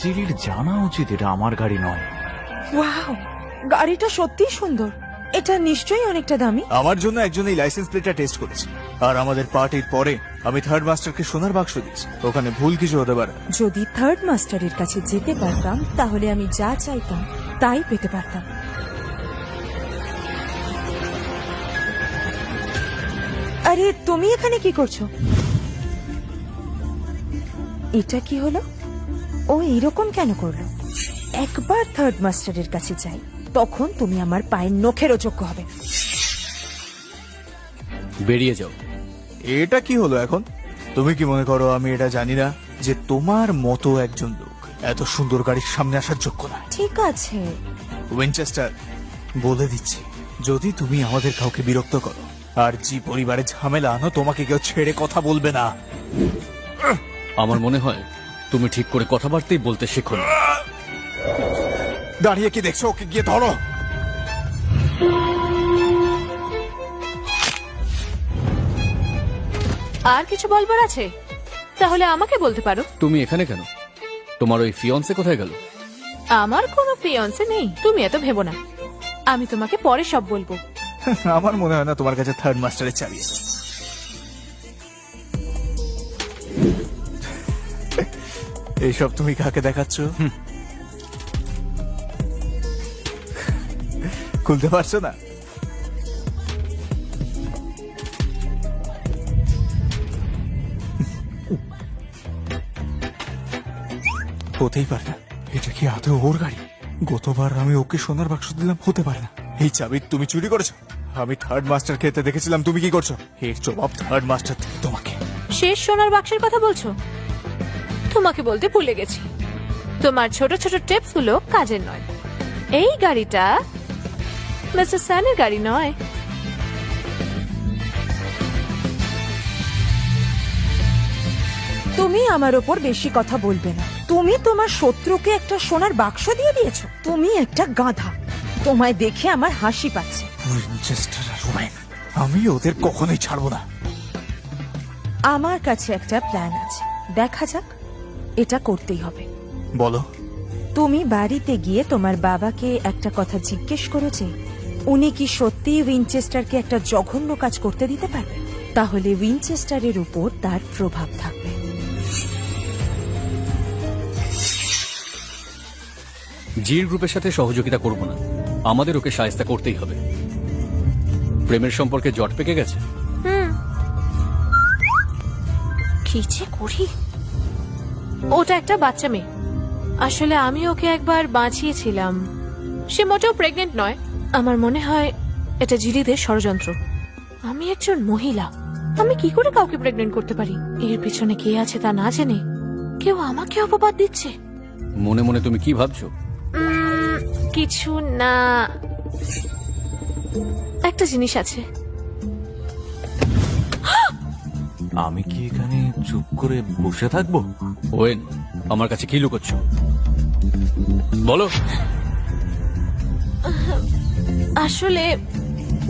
জিরির জানা উচিত এটা আমার গাড়ি নয়। ওয়াও গাড়িটা সত্যিই সুন্দর। এটা নিশ্চয়ই অনেকটা দামি। আমার জন্য একজন এই লাইসেন্স প্লেটটা টেস্ট করেছে। আর আমাদের পার্টির পরে আমি থার্ড মাস্টারকে সোনার বাক্স দিয়েছি। ওখানে ভুল কিছু হতে পারে। যদি থার্ড মাস্টারের কাছে যেতে পারতাম তাহলে আমি যা চাইতাম তাই পেতে পারতাম। আরে তুমি এখানে কি করছ? এটা কি হলো? ও এরকম কেন করল? একবার থার্ড মাস্টারের কাছে যাই তখন তুমি আমার পায়ের নখেরও যোগ্য হবে। বেরিয়ে যাও। এটা কি হলো এখন? তুমি কি মনে করো আমি এটা জানি না যে তোমার মতো একজন লোক এত সুন্দর গাড়ির সামনে আসার যোগ্য না? ঠিক আছে। উইনচেস্টার বলে দিচ্ছি যদি তুমি আমাদের কাউকে বিরক্ত করো আর জি পরিবারে ঝামেলা আনো তোমাকে কেউ ছেড়ে কথা বলবে না। আমার মনে হয় তুমি ঠিক করে কথাবার্তাই বলতে শেখো না। দাঁড়িয়ে কি দেখছ? ওকে গিয়ে ধরো। আর কিছু বলবার আছে? তাহলে আমাকে বলতে পারো। তুমি এখানে কেন? তোমার ওই ফিয়ন্সে কোথায় গেল? আমার কোনো ফিয়ন্সে নেই। তুমি এত ভেবো না। আমি তোমাকে পরে সব বলব। আমার মনে হয় না তোমার কাছে থার্ড মাস্টারের চাবি আছে। এইসব তুমি কাকে দেখাচ্ছ? খুলতে পারছ না? হতেই পারে না। এটা কি আদৌ ওর গাড়ি? গতবার আমি ওকে সোনার বাক্স দিলাম হতে পারে না। এই চাবি তুমি চুরি করেছ? আমি থার্ড মাস্টার খেতে দেখেছিলাম তুমি কি করছ? এর জবাব থার্ড মাস্টার থেকে তোমাকে। শেষ সোনার বাক্সের কথা বলছো? তোমাকে বলতে ভুলে গেছি। তোমার ছোট ছোট টিপসগুলো কাজের নয়। এই গাড়িটা মিস্টার স্যানের গাড়ি নয়। তুমি আমার ওপর বেশি কথা বলবে না। তুমি তোমার শত্রুকে একটা সোনার বাক্স দিয়ে দিয়েছ। তুমি একটা গাধা। তোমায় দেখে আমার হাসি পাচ্ছে। উইনচেস্টার আর ওয়েন আমি ওদের কখনোই ছাড়বো না। আমার কাছে একটা প্ল্যান আছে। দেখা যাক এটা করতেই হবে। বলো। তুমি বাড়িতে গিয়ে তোমার বাবাকে একটা কথা জিজ্ঞেস করেছে উনি কি সত্যিই উইনচেস্টারকে একটা জঘন্য কাজ করতে দিতে পারবে তাহলে উইনচেস্টারের উপর তার প্রভাব থাকবে। জির গ্রুপের সাথে সহযোগিতা করব না। আমাদের ওকে সায়স্তা করতেই হবে। প্রেমের সম্পর্কে জট পেকে গেছে? কি যে করি। ওটা একটা বাচ্চা মেয়ে। আসলে আমি ওকে একবার বাঁচিয়েছিলাম। সে মোটেও প্রেগনেন্ট নয়। আমার মনে হয় এটা জিরিদের ষড়যন্ত্র। আমি একজন মহিলা। আমি কি করে কাউকে প্রেগনেন্ট করতে পারি? এর পিছনে কে আছে তা না জেনে কেউ আমাকে অপবাদ দিচ্ছে। মনে মনে তুমি কি ভাবছ? কিছু না। একটা জিনিস আছে। আমি কি এখানে চুপ করে বসে থাকব? ওয়েন আমার কাছে কি লুকোচ্ছ? বলো। আসলে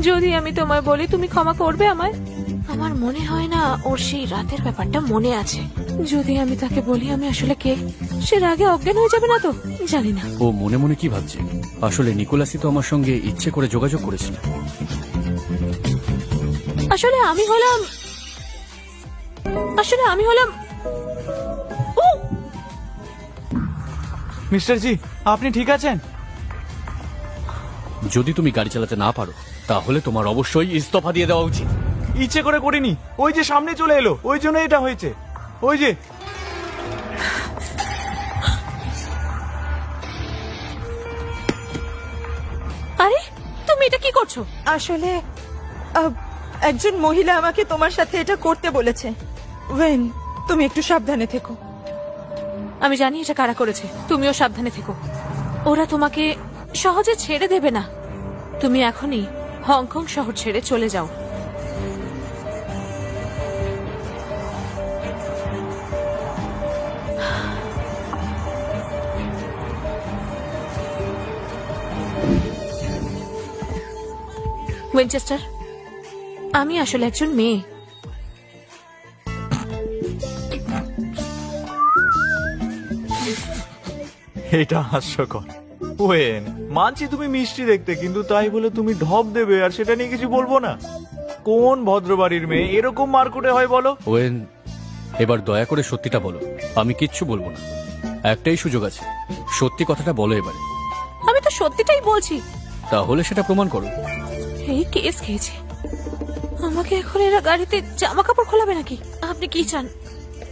যদি আমি তোমায় বলি তুমি ক্ষমা করবে আমায়? আমার মনে হয় না ওর সেই রাতের ব্যাপারটা মনে আছে। যদি আমি তাকে বলি আমি আসলে কে? সে রাগে অজ্ঞান হয়ে যাবে না তো? জানি না। ও মনে মনে কি ভাবছে? আসলে নিকোলাসই তো আমার সঙ্গে ইচ্ছে করে যোগাযোগ করেছিল। আসলে আমি হলাম আসলে আমি হলাম ও! মিস্টার জি আপনি ঠিক আছেন? যদি তুমি গাড়ি চালাতে না পারো তাহলে তোমার অবশ্যই ইস্তফা দিয়ে দেওয়া উচিত। ইচ্ছে করে করিনি। ওই যে সামনে চলে এলো ওই জন্য এটা হয়েছে। ওই যে আরে তুমি এটা কি করছ? আসলে আহ, একজন মহিলা আমাকে তোমার সাথে এটা করতে বলেছে। ওয়েন, তুমি একটু সাবধানে থেকো। আমি জানি এটা কারা করেছে, তুমিও সাবধানে থেকো। ওরা তোমাকে সহজে ছেড়ে দেবে না। তুমি এখনই হংকং শহর ছেড়ে চলে যাও। উইনচেস্টার, আমি আসলে একজন মেয়ে। এটা হাস্যকর। ওয়েন মানছি তুমি মিষ্টি দেখতে কিন্তু তাই বলে তুমি ঢপ দেবে আর সেটা নিয়ে কিছু বলব না। কোন ভদ্রবাড়ির মেয়ে এরকম মারকুটে হয় বলো? ওয়েন এবার দয়া করে সত্যিটা বলো। আমি কিচ্ছু বলব না। একটাই সুযোগ আছে। সত্যি কথাটা বলো এবারে। আমি তো সত্যিটাই বলছি। তাহলে সেটা প্রমাণ করো। এই কেস খেয়েছে। আমাকে এখন এরা গাড়িতে জামা কাপড় খোলাবে নাকি? আপনি কি চান?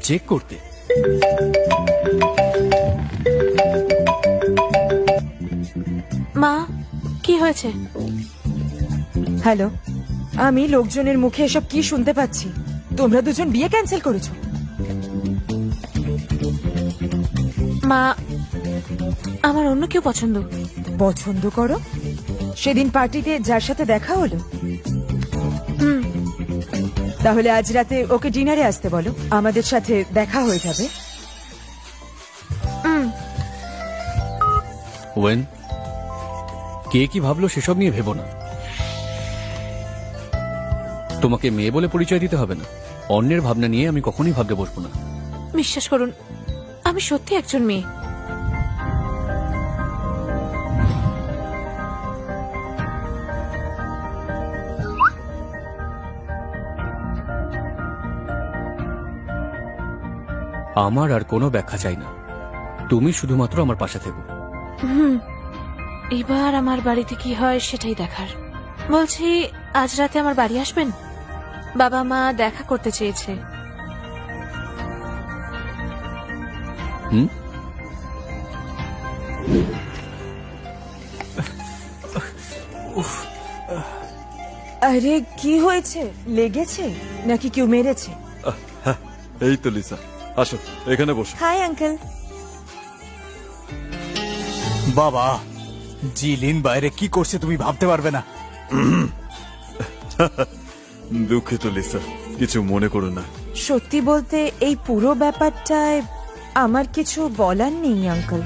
চেক করতে। মা কি হয়েছে? হ্যালো আমি লোকজনের মুখে এসব কি শুনতে পাচ্ছি? তোমরা দুজন বিয়ে ক্যান্সেল করেছ। মা আমার অন্য কেউ পছন্দ? পছন্দ করো। সেদিন পার্টিতে যার সাথে দেখা হলো। হুম। তাহলে আজ রাতে ওকে ডিনারে আসতে বলো। আমাদের সাথে দেখা হয়ে যাবে। হুম। ওয়েন কে কি ভাবলো সেসব নিয়ে ভেবো না। তোমাকে মেয়ে বলে পরিচয় দিতে হবে না। অন্যের ভাবনা নিয়ে আমি কখনোই ভাবতে বসবো না। বিশ্বাস করুন আমি সত্যি একজন মেয়ে। আমার আর কোনো ব্যাখ্যা চাই না। তুমি শুধুমাত্র আমার পাশে থেকো। হুম। এবার আমার বাড়িতে কি হয় সেটাই দেখার। বলছি আজ রাতে আমার বাড়ি আসবেন? বাবা মা দেখা করতে চেয়েছে। হুম? আরে কি হয়েছে? লেগেছে? নাকি কেউ মেরেছে? এই তো লিসা। আসো এখানে বসো। Hi uncle. বাবা জিলিন বাইরে কি করছে তুমি ভাবতে পারবে না। দুঃখিত লিসা। কিছু মনে করো না। সত্যি বলতে এই পুরো ব্যাপারটায় আমার কিছু বলার নেই আঙ্কল।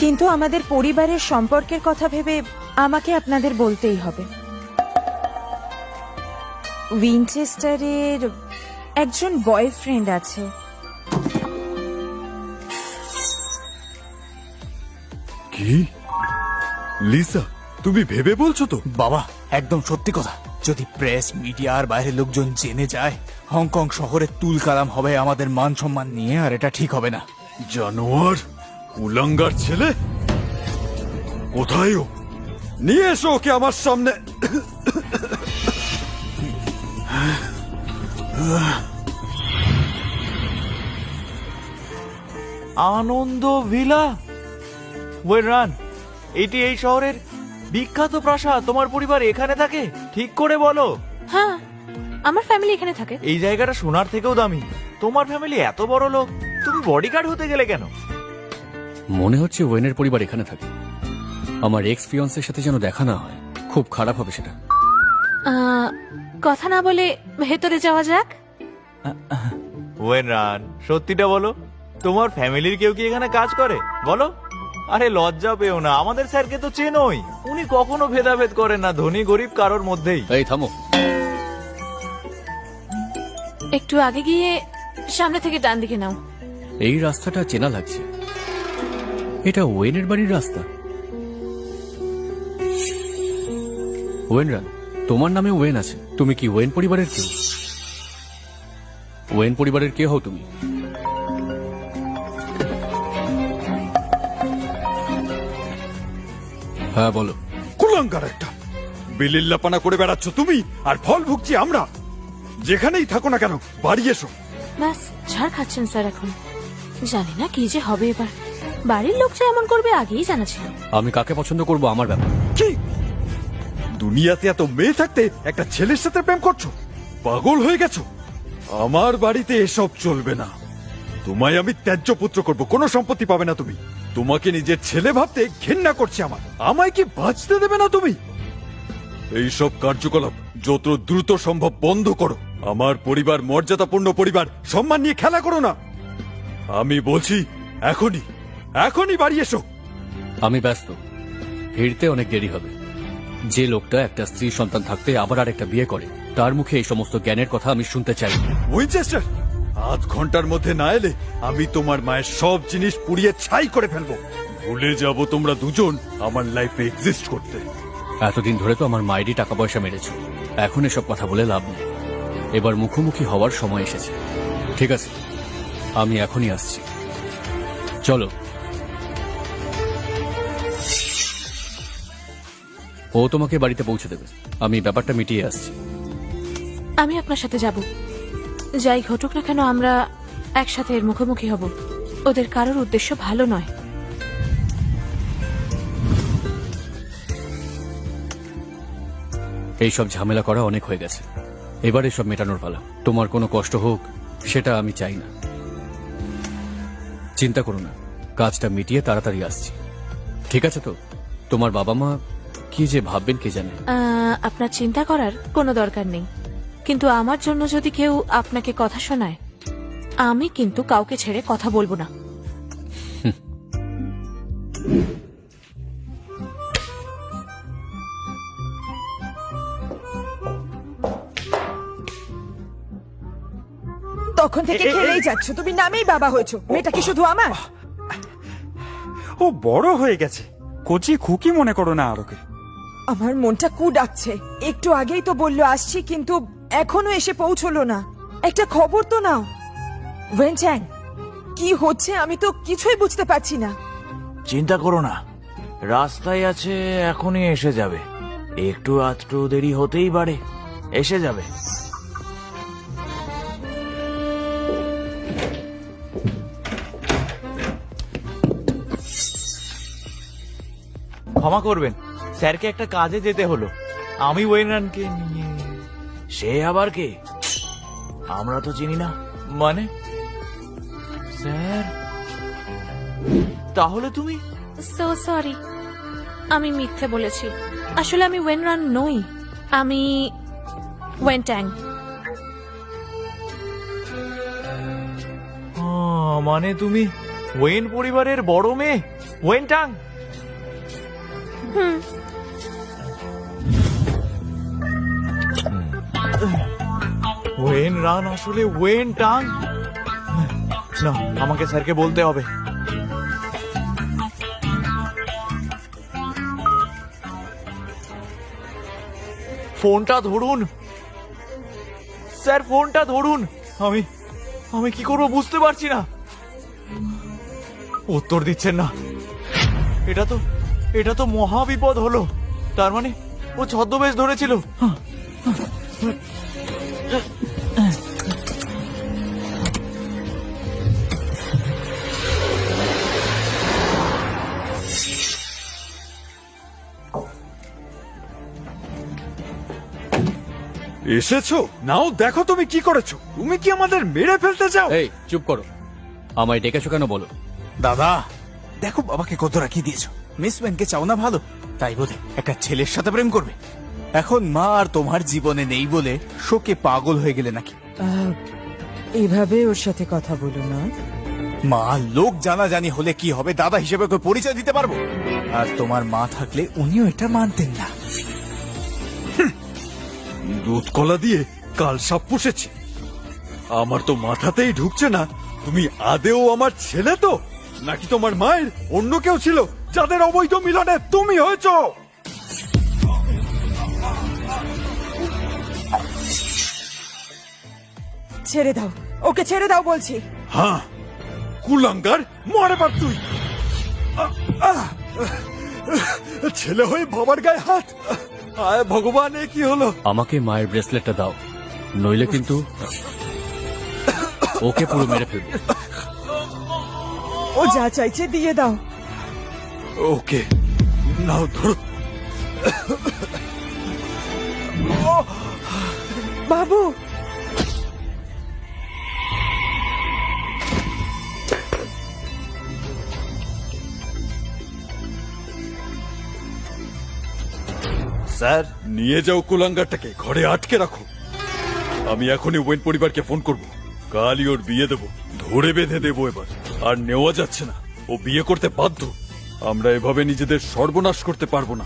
কিন্তু আমাদের পরিবারের সম্পর্কের কথা ভেবে আমাকে আপনাদের বলতেই হবে। উইনচেস্টারের একজন বয়ফ্রেন্ড আছে। কি? লিসা তুমি ভেবে বলছো তো? বাবা একদম সত্যি কথা। যদি প্রেস মিডিয়া আর বাইরের লোকজন জেনে যায় হংকং শহরে তুল কালাম হবে আমাদের মান সম্মান নিয়ে আর এটা ঠিক হবে না। জানোয়ার উলাঙ্গার ছেলে? কোথায় ও? নিয়ে এসো ওকে আমার সামনে। আনন্দ ভিলা? ওয়েন রান এটি এই শহরের বিখ্যাত প্রাসাদ। তোমার পরিবার এখানে থাকে? ঠিক করে বলো। হ্যাঁ আমার ফ্যামিলি এখানে থাকে। এই জায়গাটা সোনার থেকেও দামি। তোমার ফ্যামিলি এত বড় লোক তুমি বডিগার্ড হতে গেলে কেন? মনে হচ্ছে ওয়েনের পরিবার এখানে থাকে। আমার এক্স ফিয়ন্সের সাথে যেন দেখা না হয়। খুব খারাপ হবে সেটা। কথা না বলে ভেতরে যাওয়া যাক। ওয়েন রান সত্যিটা বলো। তোমার ফ্যামিলির কেউ কি এখানে কাজ করে? বলো। আরে লজ্জা পেও না আমাদের স্যারকে তো চেনই। উনি কখনো ভেদাভেদ করেন না ধনী গরিব কারোর মধ্যেই। এই থামো। একটু আগে গিয়ে সামনে থেকে ডান দিকে নাও। এই রাস্তাটা চেনা লাগছে। এটা ওয়েনের বাড়ির রাস্তা। ওয়েনরান তোমার নামে ওয়েন আছে। তুমি কি ওয়েন পরিবারের কেউ? ওয়েন পরিবারের কে হও তুমি? হ্যাঁ বলো। কুলাঙ্গার একটা। বিলিল্লাপানা করে বেড়াচ্ছ তুমি আর ফল ভুগছি আমরা। যেখানেই থাকো না কেন বাড়ি এসো। ব্যাস ছাড় খাচ্ছেন স্যার এখন। জানি না কি যে হবে এবার। বাড়ির লোক যে এমন করবে আগেই জানা ছিল। আমি কাকে পছন্দ করব আমার ব্যাপার? কি? দুনিয়াতে এত মেয়ে থাকতে একটা ছেলের সাথে প্রেম করছ? পাগল হয়ে গেছো? আমার বাড়িতে এসব চলবে না। তোমায় আমি ত্যায্য পুত্র করব কোনো সম্পত্তি পাবে না তুমি। তোমাকে নিজের ছেলে ভাবতে ঘেন্না করছে আমার। আমায় কি বাঁচতে দেবে না তুমি? এইসব কার্যকলাপ যত দ্রুত সম্ভব বন্ধ করো। আমার পরিবার মর্যাদাপূর্ণ পরিবার সম্মান নিয়ে খেলা করো না। আমি বলছি এখনই এখনই বাড়ি এসো। আমি ব্যস্ত। ফিরতে অনেক দেরি হবে। যে লোকটা একটা স্ত্রী সন্তান থাকতে আবার আর একটা বিয়ে করে তার মুখে এই সমস্ত জ্ঞানের কথা আমি শুনতে চাই। না। আধ ঘণ্টার মধ্যে না এলে আমি তোমার মায়ের সব জিনিস পুড়িয়ে ছাই করে ফেলব। ভুলে যাব তোমরা দুজন আমার লাইফে এক্সিস্ট করতে। এতদিন ধরে তো আমার মায়েরই টাকা পয়সা মেরেছো। এখন এসব কথা বলে লাভ নেই। এবার মুখোমুখি হওয়ার সময় এসেছে। ঠিক আছে আমি এখনই আসছি। চলো। ও তোমাকে বাড়িতে পৌঁছে দেবে। আমি ব্যাপারটা মিটিয়ে আসছি। আমি আপনার সাথে যাব। যাই ঘটুক না কেন আমরা একসাথে এর মুখোমুখি হব। ওদের কারোর উদ্দেশ্য ভালো নয়। এইসব ঝামেলা করা অনেক হয়ে গেছে। এবার এসব মেটানোর পালা। তোমার কোনো কষ্ট হোক সেটা আমি চাই না। চিন্তা করো না। কাজটা মিটিয়ে তাড়াতাড়ি আসছি। ঠিক আছে তো? তোমার বাবা মা কি যে ভাববেন কে জানে? আপনার চিন্তা করার কোনো দরকার নেই। কিন্তু আমার জন্য যদি কেউ আপনাকে কথা শোনায় আমি কিন্তু কাউকে ছেড়ে কথা বলব না। তখন থেকে খেলেই যাচ্ছ তুমি নামেই বাবা হয়েছো মেয়েটা কি শুধু আমার? ও বড় হয়ে গেছে কচি খুকি মনে করো না আর ওকে। আমার মনটা কু ডাকছে একটু আগেই তো বলল আসছি কিন্তু এখনও এসে পৌঁছলো না। একটা খবর তো নাও। কি হচ্ছে আমি তো কিছুই বুঝতে পারছি না। চিন্তা করো না। রাস্তায় আছে, এখনই এসে যাবে। একটু আধটু দেরি হতেই পারে। এসে যাবে। ক্ষমা করবেন। স্যারকে একটা কাজে যেতে হলো। আমি ওয়েনরানকে নিয়ে সে আবার কে? আমরা তো চিনি না। মানে? স্যার? তাহলে তুমি? সো সরি আমি মিথ্যে বলেছি। আসলে আমি ওয়েনরান নই। আমি ওয়েনট্যাং মানে তুমি ওয়েন পরিবারের বড় মেয়ে? ওয়েন টাং ওয়েন রান আসলে ওয়েন টাং না, আমাকে স্যারকে বলতে হবে। ফোনটা ধরুন। স্যার, ফোনটা ধরুন। আমি আমি কি করব বুঝতে পারছি না। উত্তর দিচ্ছেন না। এটা তো এটা তো মহা বিপদ হলো। তার মানে ও ছদ্মবেশ ধরেছিল। এসেছ? নাও দেখো তুমি কি করেছ। তুমি কি আমাদের মেরে ফেলতে চাও? এই চুপ করো। আমায় ডেকেছো কেন বলো? দাদা দেখো বাবাকে কত রাখিয়ে দিয়েছ। মিস ব্যাংকে চাও না ভালো? তাই বলে একটা ছেলের সাথে প্রেম করবে। এখন মা আর তোমার জীবনে নেই বলে শোকে পাগল হয়ে গেলে নাকি? এভাবে ওর সাথে কথা বলো না। মা লোক জানাজানি হলে কি হবে দাদা হিসেবে ওকে পরিচয় দিতে পারব? আর তোমার মা থাকলে উনিও এটা মানতেন না। দুধ কলা দিয়ে কাল সাপ পুষেছি। আমার তো মাথাতেই ঢুকছে না তুমি আদেও আমার ছেলে তো? নাকি তোমার মায়ের অন্য কেউ ছিল যাদের অবৈধ মিলনে তুমি হয়েছ? ছেড়ে দাও ওকে ছেড়ে দাও বলছি। হ্যাঁ কুলাঙ্গার মরে পার তুই। ছেলে হয়ে বাবার গায়ে হাত। আয় ভগবান এ কি হলো? আমাকে মায়ের ব্রেসলেটটা দাও নইলে কিন্তু ওকে পুরো মেরে ফেলব। ও যা চাইছে দিয়ে দাও। ওকে নাও ধরো। বাবু স্যার। নিয়ে যাও কুলাঙ্গারটাকে, ঘরে আটকে রাখো। আমি এখনই ওয়েন পরিবারকে ফোন করব। কালই ওর বিয়ে দেব, ধরে বেঁধে দেব এবার। আর নেওয়া যাচ্ছে না। ও বিয়ে করতে বাধ্য। আমরা এভাবে নিজেদের সর্বনাশ করতে পারব না।